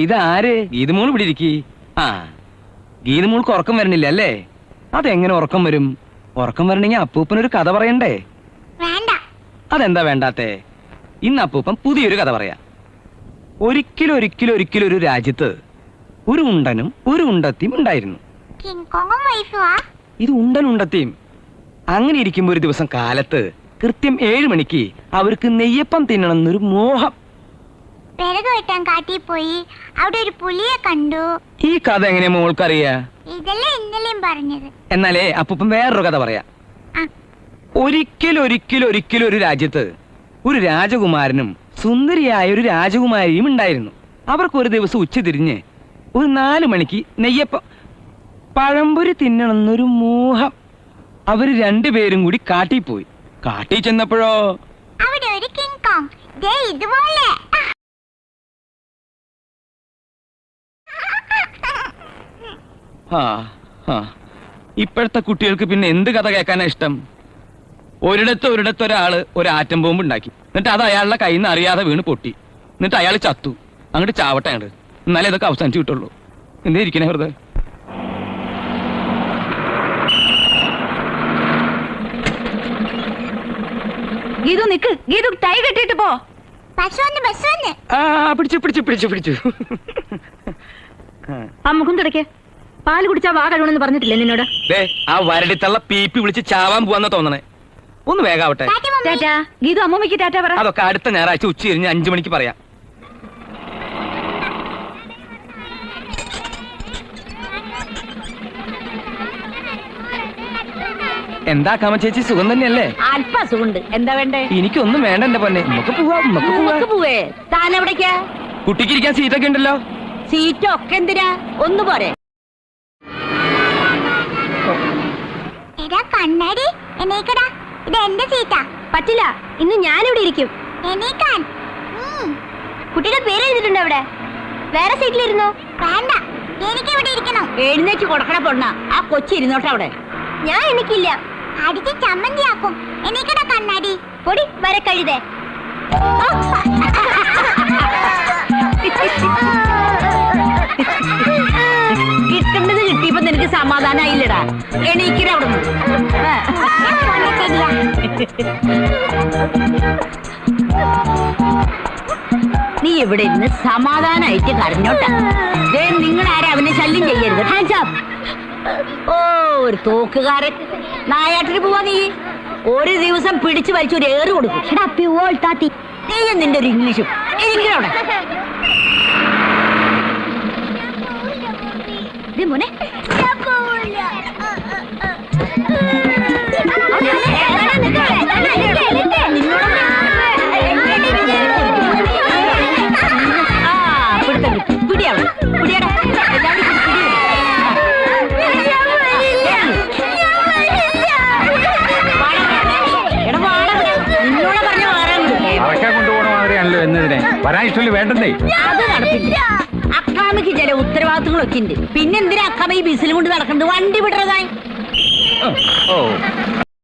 ഇതാര്? ഗീതമോൾ ഇവിടെ ഇരിക്കി. ആ ഗീതമോൾക്ക് ഉറക്കം വരണില്ല അല്ലേ? അതെങ്ങനെ ഉറക്കം വരും? ഉറക്കം വരണെങ്കിൽ അപ്പൂപ്പനൊരു കഥ പറയണ്ടേ? അതെന്താ വേണ്ടാത്തേ? ഇന്ന് അപ്പൂപ്പൻ പുതിയൊരു കഥ പറയാം. ഒരിക്കലും ഒരിക്കലും ഒരിക്കലും ഒരു രാജ്യത്ത് ഒരു ഉണ്ടനും ഒരു ഉണ്ടത്തിയും ഉണ്ടായിരുന്നു. ഇത് ഉണ്ടൻ ഉണ്ടത്തിയും. അങ്ങനെ ഇരിക്കുമ്പോ ഒരു ദിവസം കാലത്ത് കൃത്യം ഏഴ് മണിക്ക് അവർക്ക് നെയ്യപ്പം തിന്നണം എന്നൊരു മോഹം. വിറക് വെട്ടാൻ കാട്ടി പോയി. അവിടെ ഒരു പുലിയെ കണ്ടു. ഈ കഥ എങ്ങനെയാ മോൾക്കറിയാ? ഇതല്ലേ ഇന്നലെയും പറഞ്ഞത്. എന്നാലേ അപ്പൂപ്പൻ വേറൊരു കഥ പറയാ. ആ. ഒരിക്കൽ ഒരിക്കൽ ഒരിക്കലും ഒരു രാജ്യത്ത് ഒരു രാജകുമാരനും സുന്ദരിയായ ഒരു രാജകുമാരിയും ഉണ്ടായിരുന്നു. അവർക്ക് ഒരു ദിവസം ഉച്ച തിരിഞ്ഞ് ഒരു നാല് മണിക്ക് നെയ്യപ്പം പഴംപൊരി തിന്നണമെന്നൊരു മോഹം. അവർ രണ്ടുപേരും കൂടി കാട്ടിൽ പോയി. കാട്ടിൽ ചെന്നപ്പോഴോ? അവിടെ ഒരു കിങ് കോങ്. ദേ ഇതുപോലെ ആ ആ ഇപ്പോഴത്തെ കുട്ടികൾക്ക് പിന്നെ എന്ത് കഥ കേൾക്കാനാ ഇഷ്ടം? ഒരിടത്ത് ഒരിടത്ത് ഒരാൾ ഒരു ആറ്റം ബോംബ് ഉണ്ടാക്കി എന്നിട്ട് അത് അയാളുടെ കയ്യിൽ നിന്ന് അറിയാതെ വീണ് പൊട്ടി. എന്നിട്ട് അയാൾ ചത്തു. അങ്ങോട്ട് ചാവട്ടെ അങ്ങോട്ട് എന്നാലേ ഇതൊക്കെ അവസാനിച്ചു കിട്ടുള്ളൂ. എന്തേ ഇരിക്കണേ വെറുതെ? ഗീതു നിക്ക്. ഗീതു ടൈ കെട്ടിട്ട് പോ. പിടിച്ചു പിടിച്ചു പിടിച്ചു പിടിച്ചു. ആ മുഖം തുടയ്ക്ക് പാൽ കുടിച്ചാ വാ കഴിവണെന്ന് പറഞ്ഞിട്ടില്ലേ നിന്നോട്? ദേ ആ വരടിത്തള്ള പീപ്പി വിളിച്ച് ചാവാൻ പോവാന്ന തോന്നണേ. ഒന്ന് വേഗാവട്ടെ. ടാറ്റ ഗീതു അമ്മൂമ്മയ്ക്ക് ടാറ്റ പറ. അതൊക്കെ അടുത്ത ഞായറാഴ്ച ഉച്ച കഴിഞ്ഞ് അഞ്ചു മണിക്ക് പറയാം. എന്താ കാമ ചേച്ചി സുഖം തന്നെയല്ലേ? അല്പ സുഖണ്ട്. എന്താ വേണ്ടേ? എനിക്കൊന്നും വേണ്ട എന്റെ പൊന്നെ. നമുക്ക് പോവാം നമുക്ക് നമുക്ക് പോവാം. പോവേ. താൻ എവിടേക്കാ? കുട്ടിക്ക് ഇരിക്കാൻ സീറ്റൊക്കെ ഉണ്ടല്ലോ. സീറ്റൊക്കെ എന്തിനാ? ഒന്ന് പോരെ. എടാ കണ്ണാടി എണീക്കടാ. ഇത് എന്റെ സീറ്റാ പറ്റില്ല ഇന്ന് ഞാൻ ഇവിടെ ഇരിക്കും. എണീക്കാൻ. കുട്ടിയുടെ പേര് എഴുതിട്ടുണ്ട് അവിടെ. വേറെ സീറ്റിലിരുന്നോ വേണ്ട. എനിക്ക് ഇവിടെ ഇരിക്കണം. എഴുന്നേറ്റ് കൊടുക്കണ പൊണ്ണ. ആ കൊച്ചി ഇരുന്നോട്ടെ അവിടെ. ഞാൻ എനിക്കില്ല അടിച്ച് ചമ്മന്തിയാക്കും. എണീക്കടാ കണ്ണാടി. പൊടി വരെ കഴുതേ സമാധാനായില്ലടാ. എണീക്കര അവിടെ നീ ഇവിടെ ഇരുന്ന് സമാധാനായിട്ട് കരഞ്ഞോട്ടെ. നിങ്ങൾ ആരെ അവനെ ശല്യം ചെയ്യരുത്. ഓ ഒരു തോക്കുകാരൻ. നായാട്ടിന് പോവാ നീ. ഒരു ദിവസം പിടിച്ചു വലിച്ചു ഒരു ഏറ് കൊടുക്കും. താത്തി. നീയും നിന്റെ ഒരു ഇംഗ്ലീഷും? എനിക്കവിടെ മോനെ. മാതിരിയാണല്ലോ എന്നതിനെ? വരാൻ ഇഷ്ടമല്ല വേണ്ടേ അത് നടപ്പില്ല അക്കാമയ്ക്ക് ചില ഉത്തരവാദിത്തങ്ങളൊക്കെ ഉണ്ട്. പിന്നെന്തിനാ അക്കാമ ഈ ബിസിൽ കൊണ്ട് നടക്കുന്നത്? വണ്ടി വിടുന്നതായി ഓ.